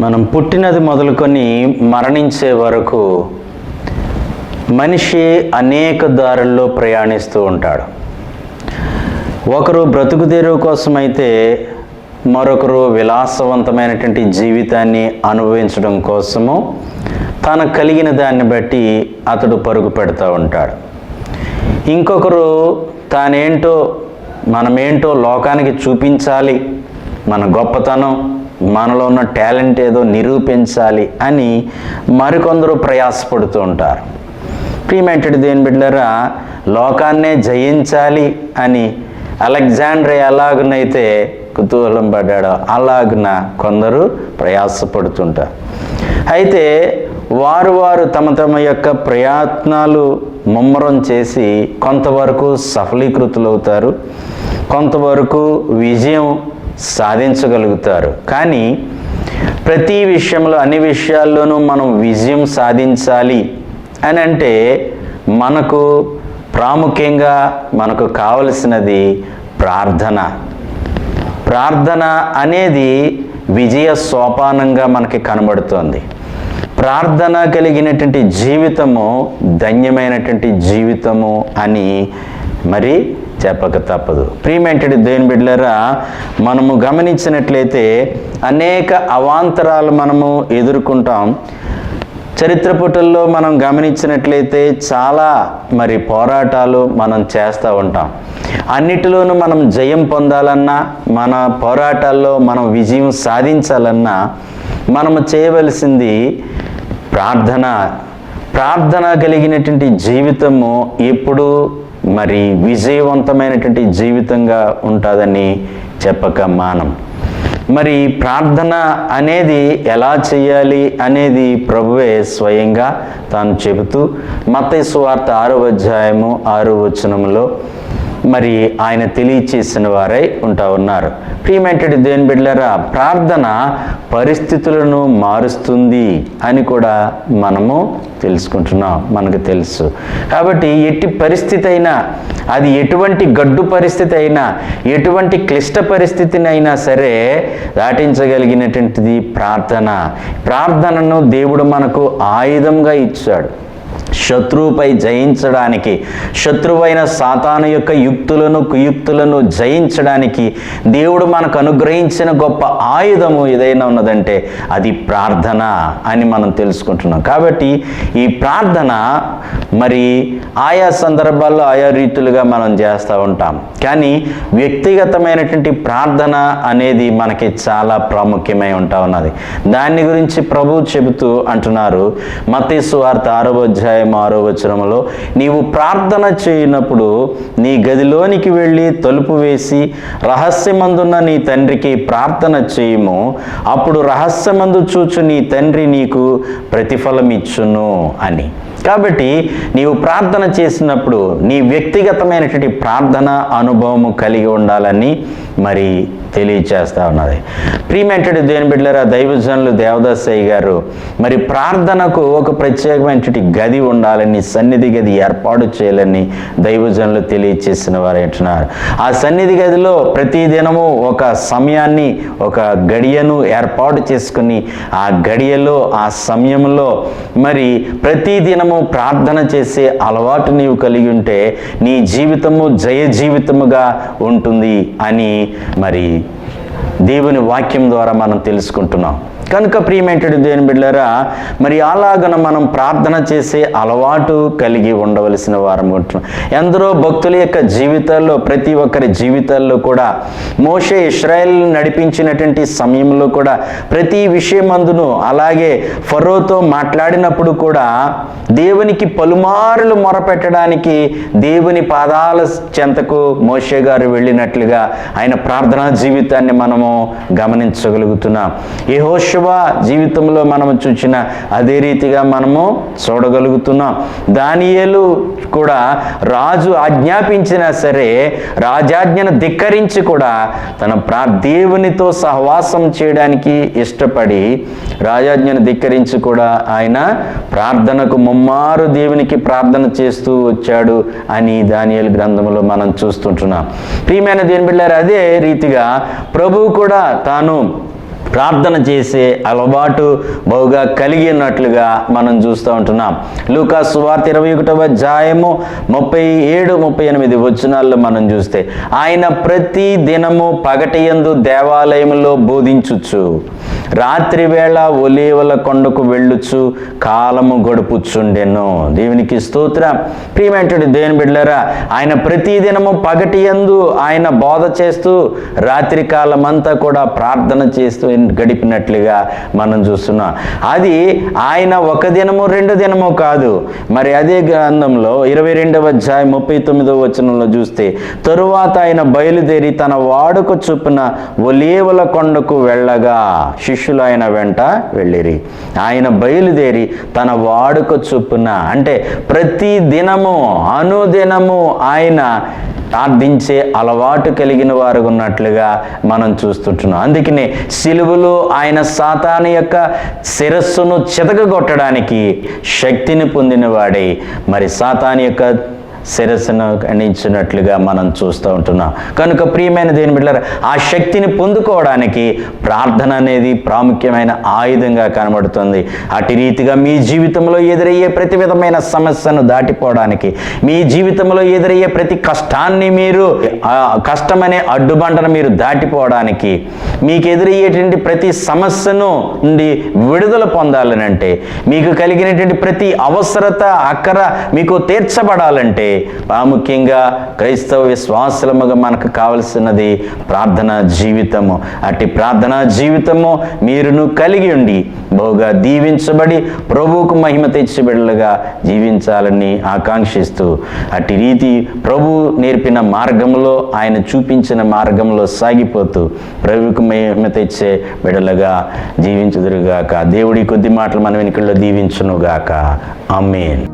మనం పుట్టినది మొదలుకొని మరణించే వరకు మనిషి అనేక దారుల్లో ప్రయాణిస్తూ ఉంటాడు. ఒకరు బ్రతుకు తెరువు కోసమైతే మరొకరు విలాసవంతమైనటువంటి జీవితాన్ని అనుభవించడం కోసము తన కలిగిన దాన్ని బట్టి అతడు పరుగు పెడతా ఉంటాడు. ఇంకొకరు తానేంటో మనమేంటో లోకానికి చూపించాలి మన గొప్పతనం మనలో ఉన్న టాలెంట్ ఏదో నిరూపించాలి అని మరికొందరు ప్రయాసపడుతూ ఉంటారు. ప్రీమేటెడ్ దేని బిడ్డరా లోకాన్నే జయించాలి అని అలెగ్జాండర్ ఎలాగునైతే కుతూహలం పడ్డాడో అలాగున కొందరు ప్రయాసపడుతుంటారు. అయితే వారు వారు తమ తమ యొక్క ప్రయత్నాలు ముమ్మరం చేసి కొంతవరకు సఫలీకృతులవుతారు. కొంతవరకు విజయం సాధించగలుగుతారు. కానీ ప్రతి విషయంలో అన్ని విషయాల్లోనూ మనం విజయం సాధించాలి అని అంటే మనకు ప్రాముఖ్యంగా మనకు కావలసినది ప్రార్థన. ప్రార్థన అనేది విజయ సోపానంగా మనకి కనబడుతోంది. ప్రార్థన కలిగినటువంటి జీవితము ధన్యమైనటువంటి జీవితము అని మరి చెప్పక తప్పదు. ప్రీమెంటెడ్ దేవుని బిడ్డలరా మనము గమనించినట్లయితే అనేక అవాంతరాలు మనము ఎదుర్కొంటాం. చరిత్ర పుటల్లో మనం గమనించినట్లయితే చాలా మరి పోరాటాలు మనం చేస్తూ ఉంటాం. అన్నిటిలోనూ మనం జయం పొందాలన్నా మన పోరాటాల్లో మనం విజయం సాధించాలన్నా మనము చేయవలసింది ప్రార్థన. ప్రార్థన కలిగినటువంటి జీవితము ఎప్పుడు మరి విజయవంతమైనటువంటి జీవితంగా ఉంటుందని చెప్పక మానం. మరి ప్రార్థన అనేది ఎలా చేయాలి అనేది ప్రభువే స్వయంగా తాను చెబుతూ మత స్వార్థ ఆరో అధ్యాయము ఆరో వచనంలో మరి ఆయన తెలియచేసిన వారై ఉంటా ఉన్నారు. ప్రియమైనటువంటి దేని బిడ్డలారా ప్రార్థన పరిస్థితులను మారుస్తుంది అని కూడా మనము తెలుసుకుంటున్నాం మనకు తెలుసు. కాబట్టి ఎట్టి పరిస్థితి అయినా అది ఎటువంటి గడ్డు పరిస్థితి అయినా ఎటువంటి క్లిష్ట పరిస్థితిని అయినా సరే దాటించగలిగినటువంటిది ప్రార్థన. ప్రార్థనను దేవుడు మనకు ఆయుధంగా ఇచ్చాడు. శత్రువుపై జయించడానికి శత్రువైన సాతాను యొక్క యుక్తులను కుయుక్తులను జయించడానికి దేవుడు మనకు అనుగ్రహించిన గొప్ప ఆయుధము ఏదైనా ఉన్నదంటే అది ప్రార్థన అని మనం తెలుసుకుంటున్నాం. కాబట్టి ఈ ప్రార్థన మరి ఆయా సందర్భాల్లో ఆయా రీతులుగా మనం చేస్తూ ఉంటాం. కానీ వ్యక్తిగతమైనటువంటి ప్రార్థన అనేది మనకి చాలా ప్రాముఖ్యమై ఉంటా ఉన్నది. దాని గురించి ప్రభు చెబుతూ అంటున్నారు మతీసు వార్త ఆరో అధ్యాయం ఆరో వచనంలో నీవు ప్రార్థన చేయనప్పుడు నీ గదిలోనికి వెళ్ళి తలుపు వేసి రహస్యమందున్న నీ తండ్రికి ప్రార్థన చేయము. అప్పుడు రహస్యమందు చూచు నీ తండ్రి నీకు ప్రతిఫలం ఇచ్చును అని. కాబట్టి నీవు ప్రార్థన చేసినప్పుడు నీ వ్యక్తిగతమైనటువంటి ప్రార్థన అనుభవము కలిగి ఉండాలని మరి తెలియచేస్తూ ఉన్నది. ప్రీమెంటెడ్ దేని బిడ్డలరా దైవజనులు దేవదాసయ్య గారు మరి ప్రార్థనకు ఒక ప్రత్యేకమైనటువంటి గది ఉండాలని సన్నిధి గది ఏర్పాటు చేయాలని దైవజనులు తెలియచేసిన వారు అంటున్నారు. ఆ సన్నిధి గదిలో ప్రతి దినము ఒక సమయాన్ని ఒక గడియను ఏర్పాటు చేసుకుని ఆ గడియలో ఆ సమయంలో మరి ప్రతి దినము ప్రార్థన చేసే అలవాటు నీవు కలిగి ఉంటే నీ జీవితము జయ జీవితముగా ఉంటుంది అని మరి దేవుని వాక్యం ద్వారా మనం తెలుసుకుంటున్నాం. కనుక ప్రియమేటడు దేని బిడ్డరా మరి అలాగన మనం ప్రార్థన చేసే అలవాటు కలిగి ఉండవలసిన వారం ఉంటున్నాం ఎందరో భక్తుల యొక్క జీవితాల్లో ప్రతి ఒక్కరి జీవితాల్లో కూడా మోషే ఇస్రాయల్ నడిపించినటువంటి సమయంలో కూడా ప్రతి విషయమందును అలాగే ఫరోతో మాట్లాడినప్పుడు కూడా దేవునికి పలుమారులు మొరపెట్టడానికి దేవుని పాదాల చెంతకు మోషే గారు వెళ్ళినట్లుగా ఆయన ప్రార్థనా జీవితాన్ని మనము గమనించగలుగుతున్నాం యహోశువ జీవితంలో మనము చూసిన అదే రీతిగా మనము చూడగలుగుతున్నాం. దానియేలు కూడా రాజు ఆజ్ఞాపించినా సరే రాజాజ్ఞను ధిక్కరించి కూడా తన ప్రా దేవునితో సహవాసం చేయడానికి ఇష్టపడి రాజాజ్ఞను ధిక్కరించి కూడా ఆయన ప్రార్థనకు ముమ్మారు దేవునికి ప్రార్థన చేస్తూ వచ్చాడు అని దానియలు గ్రంథంలో మనం చూస్తుంటున్నాం. ప్రియమైన దేని బిళ్ళారు అదే రీతిగా ప్రభువుకు కూడా తాను ప్రార్థన చేసే అలవాటు బహుగా కలిగి ఉన్నట్లుగా మనం చూస్తూ ఉంటున్నాం. లూకా సువార్త ఇరవై ఒకటవ అధ్యాయము ముప్పై ఏడు ముప్పై ఎనిమిది వచనాల్లో మనం చూస్తే ఆయన ప్రతి దినము పగటి యందు దేవాలయంలో బోధించుచ్చు రాత్రివేళ ఒలీవల కొండకు వెళ్ళుచు కాలము గడుపుచుండెను. దేవునికి స్తోత్ర. ప్రియమైనటువంటి దేవుని బిడ్డలారా ఆయన ప్రతి దినము పగటి యందు ఆయన బోధ చేస్తూ రాత్రి కాలం అంతా కూడా ప్రార్థన చేస్తూ గడిపినట్లుగా మనం చూస్తున్నాం. అది ఆయన ఒక దినము రెండు దినము కాదు. మరి అదే గ్రంథంలో ఇరవై రెండవ అధ్యాయం ముప్పై తొమ్మిదవ వచనంలో చూస్తే తరువాత ఆయన బయలుదేరి తన వాడుక చొప్పున ఒలీవల కొండకు వెళ్ళగా. శిష్యు శిష్యులు ఆయన వెంట వెళ్ళిరి. ఆయన బయలుదేరి తన వాడుక చొప్పున అంటే ప్రతి దినము అనుదినము ఆయన ప్రార్థించే అలవాటు కలిగిన వారు ఉన్నట్లుగా మనం చూస్తుంటున్నాం. అందుకనే సిలువలో ఆయన సాతాను యొక్క శిరస్సును చితకగొట్టడానికి శక్తిని పొందినవాడై మరి సాతాను యొక్క శిరస్సును ఖండించినట్లుగా మనం చూస్తూ ఉంటున్నాం. కనుక ప్రియమైన దేని బిడ్డలారా ఆ శక్తిని పొందుకోవడానికి ప్రార్థన అనేది ప్రాముఖ్యమైన ఆయుధంగా కనబడుతుంది. అటు రీతిగా మీ జీవితంలో ఎదురయ్యే ప్రతి విధమైన సమస్యను దాటిపోవడానికి మీ జీవితంలో ఎదురయ్యే ప్రతి కష్టాన్ని మీరు కష్టమనే అడ్డుబండను మీరు దాటిపోవడానికి మీకు ఎదురయ్యేటువంటి ప్రతి సమస్యను నుండి విడుదల పొందాలనంటే మీకు కలిగినటువంటి ప్రతి అవసరత అక్కర మీకు తీర్చబడాలంటే ప్రాముఖ్యంగా క్రైస్తవ విశ్వాసముగా మనకు కావలసినది ప్రార్థనా జీవితము. అట్టి ప్రార్థనా జీవితము మీరును కలిగి ఉండి బహుగా దీవించబడి ప్రభువుకు మహిమ తెచ్చిబిడలుగా జీవించాలని ఆకాంక్షిస్తూ అట్టి రీతి ప్రభు నేర్పిన మార్గంలో ఆయన చూపించిన మార్గంలో సాగిపోతూ ప్రభువుకు మహిమ తెచ్చే బిడలుగా జీవించుదురుగాక. దేవుడి కొద్ది మాటలు మన వెనుకల్లో దీవించునుగాక. అమ్మేన్